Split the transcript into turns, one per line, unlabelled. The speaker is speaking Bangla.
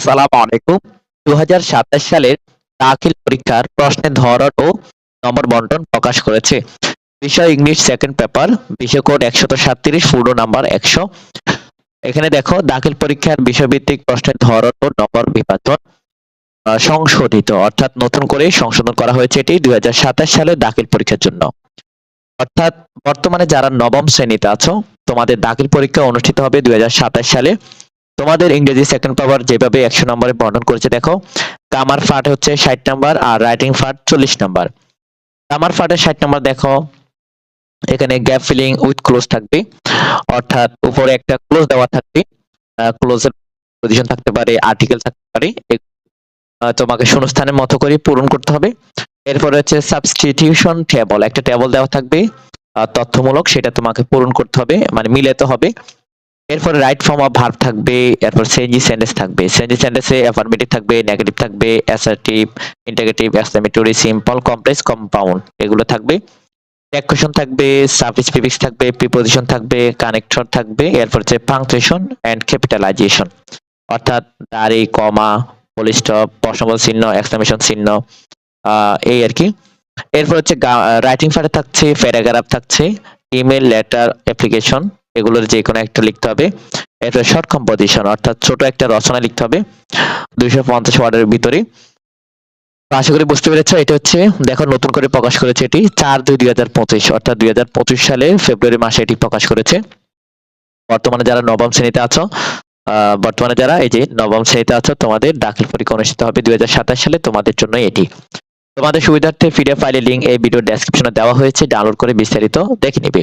আসসালামু আলাইকুম। দু সালের দাখিল পরীক্ষার প্রশ্নের ধরন ও নম্বর বন্টন প্রকাশ করেছে। বিষয় ইংলিশ সেকেন্ড পেপার বিষয় কোড একশত সাতত্রিশ পূর্ণ নাম্বার একশো। এখানে দেখো, দাখিল পরীক্ষার বিষয়ভিত্তিক প্রশ্নের ধরন ও নম্বর বিভাজন সংশোধিত, অর্থাৎ নতুন করে সংশোধন করা হয়েছে এটি দুই হাজার সাতাশ সালের দাখিল পরীক্ষার জন্য। অর্থাৎ বর্তমানে যারা নবম শ্রেণীতে আছো, তোমাদের দাখিল পরীক্ষা অনুষ্ঠিত হবে দুই হাজার সাতাশ সালে। তোমাদের ইংরেজি সেকেন্ড পাওয়ার যেভাবে একশো নম্বরে বর্ণন করেছে, দেখো। কামার ফাট হচ্ছে ষাট নাম্বার আর রাইটিং ফাট চল্লিশ নাম্বার। কামার ফাটের ষাট নাম্বার, দেখো। এখানে গ্যাপ ফিলিং উইথ ক্লোজ থাকবে। অর্থাৎ উপরে একটা ক্লোজ দেওয়া থাকবে। ক্লোজের পজিশন থাকতে পারে আর্টিকেল থাকতে পারে। তোমাকে শূন্যস্থানের মতো করে পূরণ করতে হবে। এরপরে হচ্ছে সাবস্টিটিউশন টেবল একটা টেবল দেওয়া থাকবে। তথ্যমূলক, সেটা তোমাকে পূরণ করতে হবে মানে মিলাতে হবে। এরপরে রাইট ফর্ম অফ ভার্ব থাকবে, এরপর সেঞ্জি সেন্টেন্স থাকবে। সেঞ্জি সেন্টেন্সে অ্যাফার্মেটিভ থাকবে নেগেটিভ থাকবে assertive interrogative exclamatory simple complex compound এগুলো থাকবে। অ্যাকুশন থাকবে সাফিক্স প্রিফিক্স থাকবে প্রিপোজিশন থাকবে কানেক্টর থাকবে, এরপর হচ্ছে পাংচুয়েশন এন্ড ক্যাপিটালাইজেশন অর্থাৎ দাঁড়ি কমা ফুল স্টপ প্রশ্নবোধ চিহ্ন এক্সক্লেমেশন চিহ্ন এই আর কি। এরপর হচ্ছে রাইটিং পার্টে থাকছে প্যারাগ্রাফ থাকছে ইমেল লেটার অ্যাপ্লিকেশন এগুলোর যে কোনো একটা লিখতে হবে। এরপর শর্ট কম্পোজিশন অর্থাৎ ছোট একটা রচনা লিখতে হবে দুইশো পঞ্চাশ ওয়ার্ডের ভিতরে। আশা করি বুঝতে পেরেছ, এটা হচ্ছে, দেখো নতুন করে প্রকাশ করেছে এটি চার দুই দুই হাজার পঁচিশ, অর্থাৎ দুই হাজার পঁচিশ সালে ফেব্রুয়ারি মাসে এটি প্রকাশ করেছে। বর্তমানে যারা নবম শ্রেণীতে আছো বর্তমানে যারা এই যে নবম শ্রেণীতে আছো, তোমাদের দাখিল পরীক্ষা অনুষ্ঠিত হবে দুই হাজার সাতাশ সালে, তোমাদের জন্য এটি। তোমাদের সুবিধার্থে পিডিএফ ফাইলের লিঙ্ক এই ভিডিও ডেসক্রিপশনে দেওয়া হয়েছে ডাউনলোড করে বিস্তারিত দেখে নিবে।